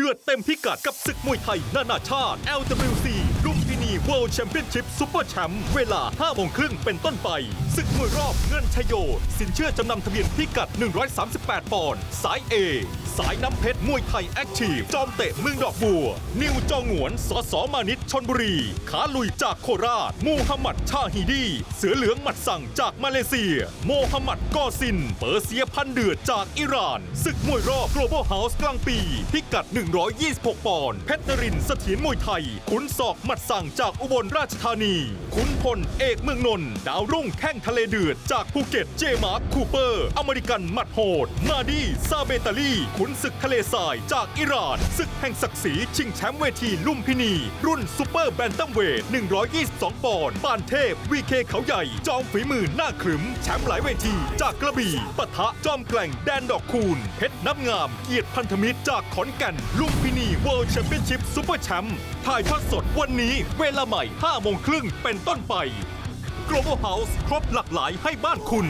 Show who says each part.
Speaker 1: เดือดเต็มพิกัดกับศึกมวยไทย นานาชาติ LWC ลุมพินี World Championship Super Champ เวลา 5 โมงครึ่งเป็นต้นไป ศึกมวยรอบเงื่อนชโย สินเชื่อจำนำทะเบียนพิกัด 138 ปอนด์ สาย A สายน้ำเพชรมวยไทยแอคทีฟ จอมเตะเมืองดอกบัว นิวจองหวนสสมานิตชนบุรี ขาลุยจากโคราช มูฮัมหมัดชาฮิดี เสือเหลืองหมัดสั่งจากมาเลเซีย โมฮัมหมัดกอซิน เปอร์เซียพันเดือดจากอิหร่าน ศึกมวยรอบ Global House กลางปี พิกัด 126 ปอนด์เพชรนรินทร์เสถียรมวยไทย ขุนศอกหมัดสั่งจากอุบลราชธานี ขุนพลเอกเมืองนนท์ดาวรุ่งแข้งทะเลเดือดจากภูเก็ตเจมาร์คคูเปอร์ อเมริกันหมัดโหด มาดีซาเบตาลีขุนศึกทะเลทรายจากอิหร่านศึกแห่งศักดิ์ศรีชิงแชมป์เวทีลุมพินี รุ่นซูเปอร์แบนตัมเวท 122 ปอนด์ปานเทพวีเคเขาใหญ่ จอมฝีมือหน้าขรึม แชมป์หลายเวทีจากกระบี่ปะทะจอมแกล่งแดนดอกคูณ เพชรน้ำงามเกียรติพันธมิตรจากขอนแก่นลุมพินีเวิลด์แชมเปี้ยนชิพซูเปอร์แชมป์ถ่ายทอดสดวันนี้เวลาใหม่5โมงครึ่งเป็นต้นไป Global House ครบหลากหลายให้บ้านคุณ